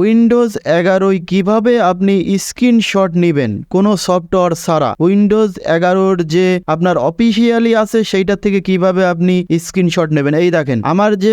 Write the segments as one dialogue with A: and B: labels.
A: Windows এগারোয় কীভাবে আপনি screenshot নেবেন? কোনো সফটওয়্যার ছাড়া। উইন্ডোজ এগারোর যে আপনার অফিসিয়ালি আছে, সেইটার থেকে কীভাবে আপনি স্ক্রিনশট নেবেন? এই দেখেন, আমার যে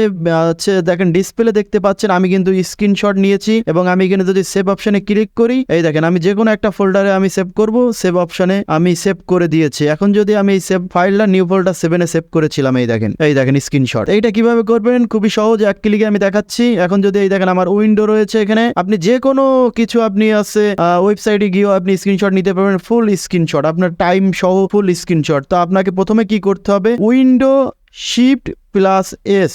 A: হচ্ছে দেখেন, ডিসপ্লে দেখতে পাচ্ছেন, আমি কিন্তু স্ক্রিনশট নিয়েছি এবং আমি এখানে যদি সেভ অপশনে ক্লিক করি, এই দেখেন, আমি যে কোনো একটা ফোল্ডারে আমি সেভ করব, সেভ অপশনে আমি সেভ করে দিয়েছি। এখন যদি আমি এই সেভ ফাইলটা নিউ ফোল্ডার সেভেনে সেভ করেছিলাম, এই দেখেন এই দেখেন, স্ক্রিনশট। এইটা কীভাবে করবেন? খুবই সহজ, এক ক্লিকে আমি দেখাচ্ছি। এখন যদি এই দেখেন, আমার উইন্ডো রয়েছে এখানে আপনি যে কোনো কিছু আপনি আছে ওয়েবসাইটে গিয়েও আপনি স্ক্রিনশট নিতে পারবেন ফুল স্ক্রিনশট আপনার টাইম সহ ফুল স্ক্রিনশট তো আপনাকে প্রথমে কি করতে হবে? Window shift plus S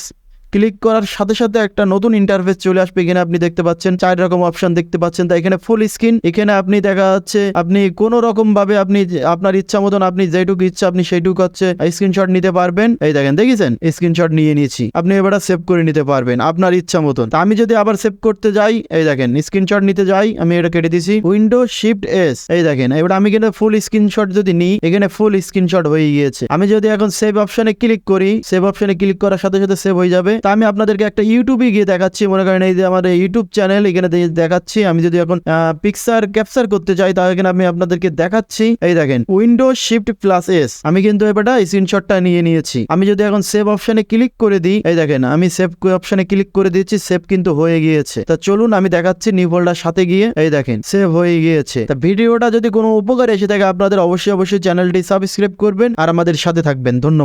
A: click করার সাথে সাথে একটা নতুন ইন্টারফেস চলে আসবে। এখানে আপনি দেখতে পাচ্ছেন চার রকম অপশন দেখতে পাচ্ছেন। তাই এখানে ফুল স্ক্রিন এখানে আপনি দেখা যাচ্ছে আপনি কোনো রকম ভাবে আপনি আপনার ইচ্ছা মতন আপনি যেটুকু ইচ্ছা আপনি সেইটুকু হচ্ছে স্ক্রিনশট নিতে পারবেন। এই দেখেন, দেখেছেন? স্ক্রিনশট নিয়ে নিয়েছি। আপনি এবার সেভ করে নিতে পারবেন আপনার ইচ্ছা মতন। আমি যদি আবার সেভ করতে যাই, এই দেখেন স্ক্রিনশট নিতে যাই, আমি এটা কেটে দিছি। উইন্ডো শিফট এস এই দেখেন, এবার আমি কিন্তু ফুল স্ক্রিনশট যদি নিই, এখানে ফুল স্ক্রিনশট হয়ে গিয়েছে। আমি যদি এখন সেভ অপশনে ক্লিক করি সেভ অপশনে ক্লিক করার সাথে সাথে সেভ হয়ে যাবে। তা আমি আপনাদেরকে একটা ইউটিউবে গিয়ে দেখাচ্ছি। মনে করেন এই যে আমার ইউটিউব চ্যানেল এখানে দেখাচ্ছি। আমি যদি এখন পিকচার ক্যাপচার করতে চাই, তাহলে এখানে আমি আপনাদেরকে দেখাচ্ছি। এই দেখেন উইন্ডো শিফট প্লাস এস আমি কিন্তু এবারটা স্ক্রিনশটটা নিয়ে নিয়েছি। আমি যদি এখন সেভ অপশনে ক্লিক করে দিই, এই দেখেন, আমি সেভ অপশনে ক্লিক করে দিয়েছি সেভ কিন্তু হয়ে গিয়েছে। তা চলুন, আমি দেখাচ্ছি নিউ ফোল্ডার সাথে গিয়ে, এই দেখেন সেভ হয়ে গিয়েছে। তা ভিডিওটা যদি কোনো উপকার এসে থাকে, আপনাদের অবশ্যই অবশ্যই চ্যানেলটি সাবস্ক্রাইব করবেন। আর আমাদের সাথে থাকবেন। ধন্যবাদ।